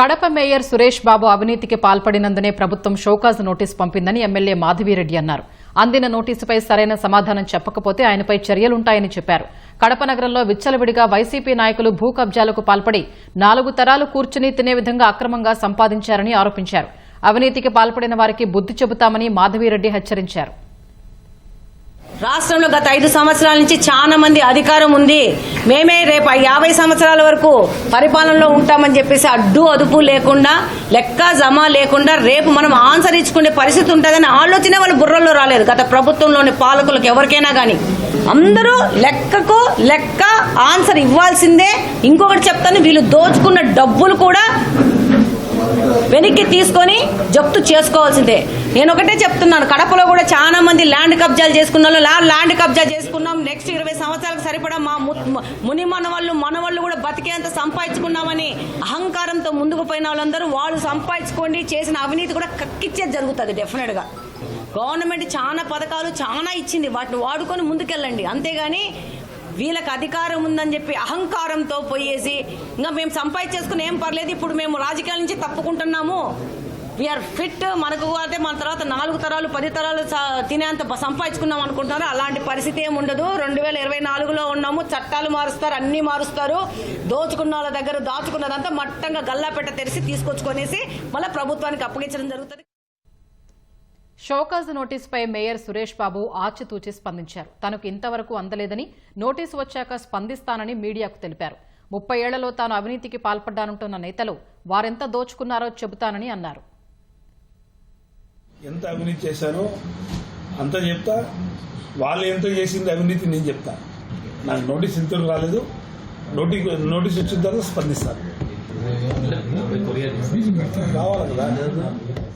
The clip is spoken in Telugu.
కడప మేయర్ సురేష్ బాబు అవినీతికి పాల్పడినందునే ప్రభుత్వం షోకాజ్ నోటీసు పంపిందని ఎమ్మెల్యే మాధవిరెడ్డి అన్నారు. అందిన నోటీసుపై సరైన సమాధానం చెప్పకపోతే ఆయనపై చర్యలుంటాయని చెప్పారు. కడప నగరంలో విచ్చలవిడిగా వైసీపీ నాయకులు భూ కబ్జాలకు పాల్పడి నాలుగు తరాలు కూర్చుని తినే విధంగా అక్రమంగా సంపాదించారని ఆరోపించారు. అవినీతికి పాల్పడిన వారికి బుద్ధి చెబుతామని మాధవిరెడ్డి హెచ్చరించారు. రాష్ట్రంలో గత ఐదు సంవత్సరాల నుంచి చాలా మంది అధికారం ఉంది. మేమే రేపు యాభై సంవత్సరాల వరకు పరిపాలనలో ఉంటామని చెప్పేసి అడ్డు అదుపు లేకుండా లెక్క జమ లేకుండా రేపు మనం ఆన్సర్ ఇచ్చుకునే పరిస్థితి ఉంటుందని ఆలోచనే వాళ్ళ బుర్రలో రాలేదు. గత ప్రభుత్వంలోని పాలకులకు ఎవరికైనా కానీ అందరూ లెక్కకు లెక్క ఆన్సర్ ఇవ్వాల్సిందే. ఇంకొకటి చెప్తాను వీళ్ళు దోచుకున్న డబ్బులు కూడా వెనక్కి తీసుకొని జప్తు చేసుకోవాల్సిందే. నేను ఒకటే చెప్తున్నాను కడపలో కూడా చాలా మంది ల్యాండ్ కబ్జాలు చేసుకున్న వాళ్ళు ల్యాండ్ కబ్జా చేసుకున్నాం నెక్స్ట్ ఇరవై సంవత్సరాలకు సరిపడా మా ము- ముని మనవాళ్ళు మనవాళ్ళు కూడా బతికేంత సంపాదించుకున్నామని అహంకారంతో ముందుకు పోయిన వాళ్ళందరూ వాళ్ళు సంపాదించుకోండి చేసిన అవినీతి కూడా కక్కిచ్చేది జరుగుతుంది డెఫినెట్గా. గవర్నమెంట్ చాలా పథకాలు చాలా ఇచ్చింది వాటిని వాడుకొని ముందుకెళ్ళండి. అంతేగాని వీళ్ళకి అధికారం ఉందని చెప్పి అహంకారంతో పోయేసి ఇంకా మేము సంపాదించేసుకుని ఏం పర్లేదు ఇప్పుడు మేము రాజకీయాల నుంచి తప్పుకుంటున్నాము. వీఆర్ ఫిట్ మనకు అయితే మన తర్వాత నాలుగు తరాలు పది తరాలు తినేంత సంపాదించుకున్నాం అనుకుంటున్నారు అలాంటి పరిస్థితి ఏమి ఉండదు. రెండు వేల ఇరవై నాలుగులో ఉన్నాము. చట్టాలు మారుస్తారు అన్ని మారుస్తారు. దోచుకున్న వాళ్ళ దగ్గర దాచుకున్నదంతా మట్టంగా గల్లాపెట్ట తెరిచి తీసుకొచ్చుకొనేసి మళ్ళీ ప్రభుత్వానికి అప్పగించడం జరుగుతుంది. షోకాజ్ నోటీసుపై మేయర్ సురేష్ బాబు ఆచితూచి స్పందించారు. తనకు ఇంతవరకు అందలేదని నోటీసు వచ్చాక స్పందిస్తానని మీడియాకు తెలిపారు. ముప్పై ఏళ్ళలో తాను అవినీతికి పాల్పడ్డానంటున్న నేతలు వారెంత దోచుకున్నారో చెబుతానని అన్నారు. ఎంత అవినీతి చేశానో అంత చెప్తా. వాళ్ళు ఎంత చేసింది అవినీతి నేను చెప్తా. నాకు నోటీస్ ఇంతవరకు రాలేదు. నోటీ నోటీస్ వచ్చిన తర్వాత స్పందిస్తాను. రావాలి కదా?